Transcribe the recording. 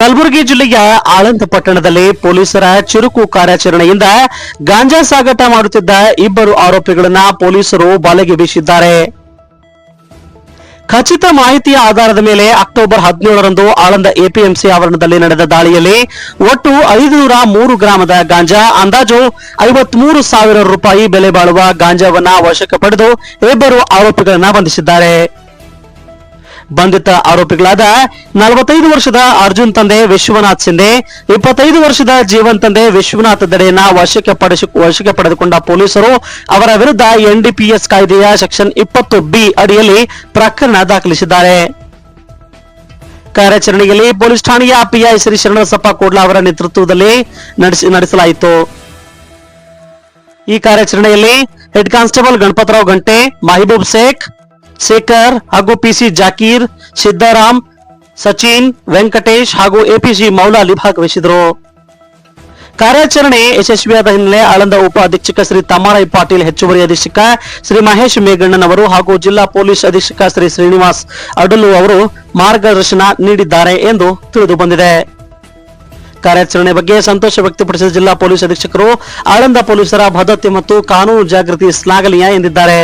ಕಲಬುರಗಿ ಜಿಲ್ಲೆಯ ಆಳಂದ ಪಟ್ಟಣದಲ್ಲಿ ಪೊಲೀಸರ ಚುರುಕು ಕಾರ್ಯಾಚರಣೆಯಿಂದ ಗಾಂಜಾ ಸಾಗಾಟ ಮಾಡುತ್ತಿದ್ದ ಇಬ್ಬರು ಆರೋಪಿಗಳನ್ನ ಪೊಲೀಸರು ಬಲೆಗೆ ಬೀಸಿದ್ದಾರೆ. ಖಚಿತ ಮಾಹಿತಿಯ ಆಧಾರದ ಮೇಲೆ ಅಕ್ಟೋಬರ್ ಹದಿನೇಳರಂದು ಆಳಂದ ಎಪಿಎಂಸಿ ಆವರಣದಲ್ಲಿ ನಡೆದ ದಾಳಿಯಲ್ಲಿ ಒಟ್ಟು ಐದುನೂರ ಮೂರು ಗ್ರಾಮದ ಗಾಂಜಾ, ಅಂದಾಜು ಐವತ್ಮೂರು ಸಾವಿರ ರೂಪಾಯಿ ಬೆಲೆ ಬಾಳುವ ಗಾಂಜಾವನ್ನ ವಶಕ್ಕೆ ಪಡೆದು ಇಬ್ಬರು ಆರೋಪಿಗಳನ್ನು ಬಂಧಿಸಿದ್ದಾರೆ. ಬಂಧಿತ ಆರೋಪಿಗಳಾದ ನಲವತ್ತೈದು ವರ್ಷದ ಅರ್ಜುನ್ ತಂದೆ ವಿಶ್ವನಾಥ್ ಸಿಂಧೆ, ಇಪ್ಪತ್ತೈದು ವರ್ಷದ ಜೀವನ್ ತಂದೆ ವಿಶ್ವನಾಥ್ ದಡೆಯನ್ನ ವಶಕ್ಕೆ ವಶಕ್ಕೆ ಪಡೆದುಕೊಂಡ ಪೊಲೀಸರು ಅವರ ವಿರುದ್ಧ ಎನ್ಡಿಪಿಎಸ್ ಕಾಯ್ದೆಯ ಸೆಕ್ಷನ್ ಇಪ್ಪತ್ತು ಬಿ ಅಡಿಯಲ್ಲಿ ಪ್ರಕರಣ ದಾಖಲಿಸಿದ್ದಾರೆ. ಕಾರ್ಯಾಚರಣೆಯಲ್ಲಿ ಪೊಲೀಸ್ ಠಾಣೆಯ ಪಿಐ ಶ್ರೀ ಶರಣಸಪ್ಪ ಕೋಡ್ಲಾ ಅವರ ನೇತೃತ್ವದಲ್ಲಿ ನಡೆಸಿ, ನಡೆಸಲಾಯಿತು. ಈ ಕಾರ್ಯಾಚರಣೆಯಲ್ಲಿ ಹೆಡ್ ಕಾನ್ಸ್ಟೇಬಲ್ ಗಣಪತರಾವ್ ಗಂಟೆ, ಮಹಬೂಬ್ ಶೇಖ್ ಶೇಖರ್ ಹಾಗೂ ಪಿಸಿ ಜಾಕೀರ್, ಸಿದ್ದಾರಾಮ್, ಸಚಿನ್, ವೆಂಕಟೇಶ್ ಹಾಗೂ ಎಪಿಸಿ ಮೌಲಾಲಿ ಭಾಗವಹಿಸಿದರು. ಕಾರ್ಯಾಚರಣೆ ಯಶಸ್ವಿಯಾದ ಹಿನ್ನೆಲೆ ಆಳಂದ ಉಪ ಅಧೀಕ್ಷಕ ಶ್ರೀ ತಮಾರಾಯ್ ಪಾಟೀಲ್ ಹೆಚ್ಚುವರಿ ಅಧೀಕ್ಷಕ ಶ್ರೀ ಮಹೇಶ್ ಮೇಗಣ್ಣನವರು ಹಾಗೂ ಜಿಲ್ಲಾ ಪೊಲೀಸ್ ಅಧೀಕ್ಷಕ ಶ್ರೀ ಶ್ರೀನಿವಾಸ್ ಅಡಲು ಅವರು ಮಾರ್ಗದರ್ಶನ ನೀಡಿದ್ದಾರೆ ಎಂದು ತಿಳಿದು ಬಂದಿದೆ. ಕಾರ್ಯಾಚರಣೆ ಬಗ್ಗೆ ಸಂತೋಷ ವ್ಯಕ್ತಪಡಿಸಿದ ಜಿಲ್ಲಾ ಪೊಲೀಸ್ ಅಧೀಕ್ಷಕರು, ಆಳಂದ ಪೊಲೀಸರ ಭದ್ರತೆ ಮತ್ತು ಕಾನೂನು ಜಾಗೃತಿ ಶ್ಲಾಘನೀಯ ಎಂದಿದ್ದಾರೆ.